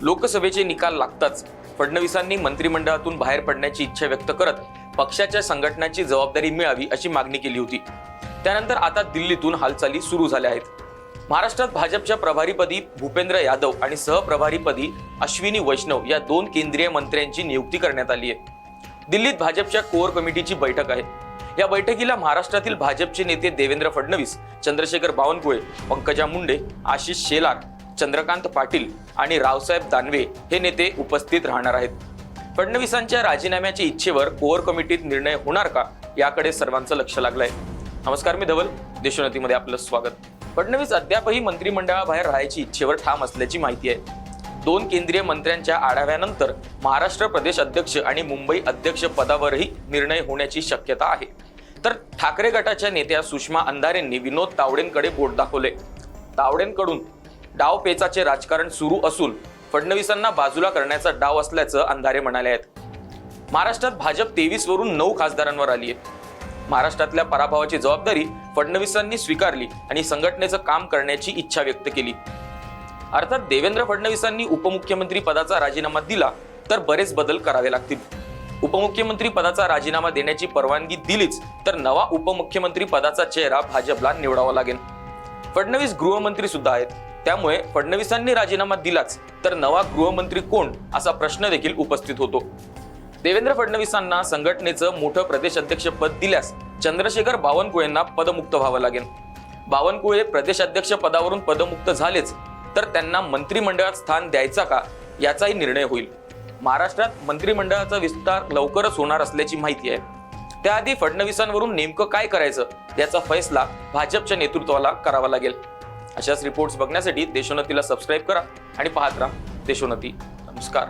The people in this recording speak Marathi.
लोकसभेचे निकाल लागताच फडणवीसांनी मंत्रिमंडळातून बाहेर पडण्याची इच्छा व्यक्त करत पक्षाच्या संघटनाची जबाबदारी मिळावी अशी मागणी केली होती. त्यानंतर आता दिल्लीतून हालचाली सुरू झाल्या आहेत. महाराष्ट्रात भाजपच्या प्रभारीपदी भूपेंद्र यादव आणि सहप्रभारीपदी अश्विनी वैष्णव या दोन केंद्रीय मंत्र्यांची नियुक्ती करण्यात आली आहे. दिल्लीत भाजपच्या कोअर कमिटीची बैठक आहे. या बैठकीला महाराष्ट्रातील भाजपचे नेते देवेंद्र फडणवीस चंद्रशेखर बावनकुळे पंकजा मुंडे आशिष शेलार चंद्रकांत पाटील आणि रावसाहेब दानवे हे नेते उपस्थित राहणार आहेत. फडणवीसांच्या राजीनाम्याच्या इच्छेवर कोअर कमिटीत निर्णय होणार का याकडे सर्वांचं लक्ष लागलंय. नमस्कार मी धवल देशोन्नतीमध्ये आपलं स्वागत. फडणवीस अद्यापही मंत्रिमंडळाबाहेर राहायची इच्छेवर ठाम असल्याची माहिती आहे. दोन केंद्रीय मंत्र्यांच्या आढाव्यानंतर महाराष्ट्र प्रदेश अध्यक्ष आणि मुंबई अध्यक्ष पदावरही निर्णय होण्याची शक्यता आहे. तर ठाकरे गटाच्या नेत्या सुषमा अंधारेंनी विनोद तावडेंकडे बोट दाखवले. तावडेंकडून डावपेचाचे राजकारण सुरू असून फडणवीसांना बाजूला करण्याचा डाव असल्याचं अंधारे म्हणाले आहेत. महाराष्ट्रात भाजप तेवीस वरून नऊ खासदारांवर आली आहे महाराष्ट्रातल्या पराभवाची जबाबदारी फडणवीसांनी स्वीकारली आणि संघटनेचं काम करण्याची इच्छा व्यक्त केली. अर्थात देवेंद्र फडणवीसांनी उपमुख्यमंत्री पदाचा राजीनामा दिला तर बरेच बदल करावे लागतील. उपमुख्यमंत्री पदाचा राजीनामा देण्याची परवानगी दिलीच तर नवा उपमुख्यमंत्री पदाचा चेहरा भाजपला निवडावा लागेल. फडणवीस गृहमंत्री सुद्धा आहेत. त्यामुळे फडणवीसांनी राजीनामा दिलाच. तर नवा गृहमंत्री कोण? असा प्रश्न देखील उपस्थित होतो. देवेंद्र फडणवीसांना संघटनेचं मोठं प्रदेश अध्यक्षपद दिल्यास चंद्रशेखर बावनकुळेंना पदमुक्त व्हावं लागेल. बावनकुळे प्रदेश अध्यक्ष पदावरून पदमुक्त झालेच तर त्यांना मंत्रिमंडळात स्थान द्यायचा का? याचाही निर्णय होईल. महाराष्ट्रात मंत्रिमंडळाचा विस्तार लवकरच होणार असल्याची माहिती आहे. त्याआधी फडणवीसांवरून नेमकं काय करायचं? याचा फैसला भाजपच्या नेतृत्वाला करावा लागेल. अशाच रिपोर्ट्स बघण्यासाठी देशोन्नतीला सबस्क्राईब करा आणि पाहत राहा देशोन्नती. नमस्कार.